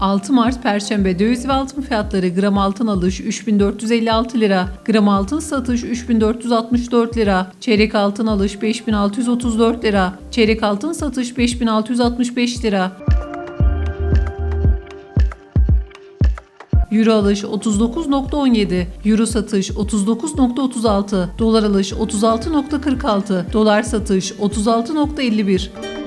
6 Mart Perşembe döviz ve altın fiyatları. Gram altın alış 3456 lira, gram altın satış 3464 lira, çeyrek altın alış 5634 lira, çeyrek altın satış 5665 lira. Euro alış 39.17, Euro satış 39.36, Dolar alış 36.46, Dolar satış 36.51.